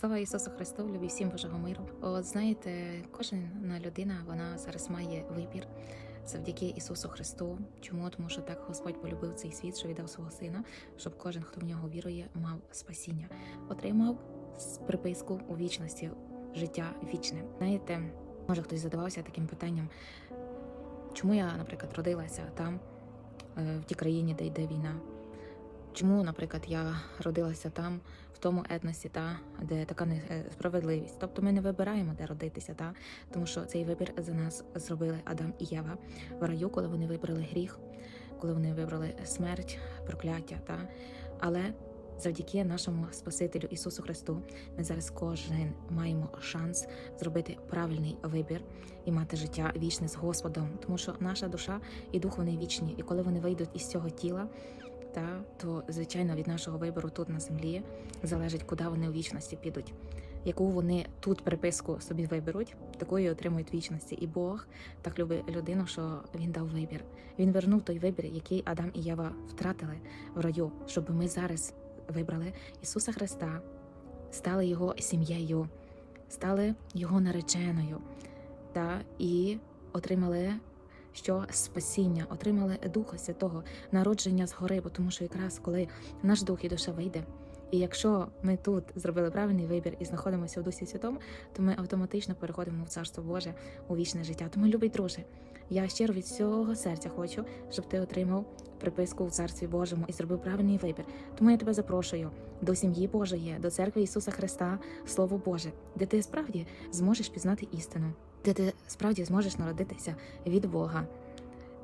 Слава Ісусу Христу, любі всім Божого миру. От знаєте, кожна людина вона зараз має вибір завдяки Ісусу Христу. Чому? Тому що так Господь полюбив цей світ, що віддав свого сина, щоб кожен, хто в нього вірує, мав спасіння, отримав приписку у вічності, життя вічне. Знаєте, може хтось задавався таким питанням, чому я, наприклад, родилася там, е, в тій країні, де йде війна. Чому, наприклад, я родилася там, в тому етносі, та де така несправедливість? Тобто ми не вибираємо, де родитися, та тому що цей вибір за нас зробили Адам і Єва в раю, коли вони вибрали гріх, коли вони вибрали смерть, прокляття. Та але завдяки нашому Спасителю Ісусу Христу, ми зараз кожен маємо шанс зробити правильний вибір і мати життя вічне з Господом, тому що наша душа і дух вони вічні, і коли вони вийдуть із цього тіла та то звичайно від нашого вибору тут на землі залежить, куди вони у вічності підуть. Яку вони тут приписку собі виберуть, такою отримують вічності. І Бог так любить людину, що він дав вибір. Він вернув той вибір, який Адам і Єва втратили в раю, щоб ми зараз вибрали Ісуса Христа, стали Його сім'єю, стали Його нареченою та і отримали що спасіння, отримали Духа Святого, народження згори, бо тому що якраз коли наш дух і душа вийде, і якщо ми тут зробили правильний вибір і знаходимося в Дусі Святому, то ми автоматично переходимо в Царство Боже у вічне життя. Тому, любий друже, я щиро від всього серця хочу, щоб ти отримав приписку в Царстві Божому і зробив правильний вибір. Тому я тебе запрошую до сім'ї Божої, до церкви Ісуса Христа, Слово Боже, де ти справді зможеш пізнати істину, де ти справді зможеш народитися від Бога.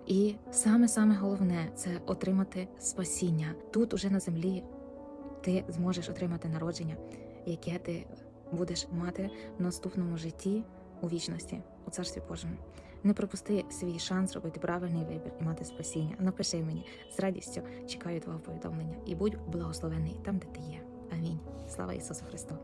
І саме саме головне це отримати спасіння. Тут, уже на землі, ти зможеш отримати народження, яке ти будеш мати в наступному житті у вічності, у царстві Божому. Не пропусти свій шанс робити правильний вибір і мати спасіння. Напиши мені з радістю чекаю твого повідомлення і будь благословений там, де ти є. Амінь. Слава Ісусу Христу!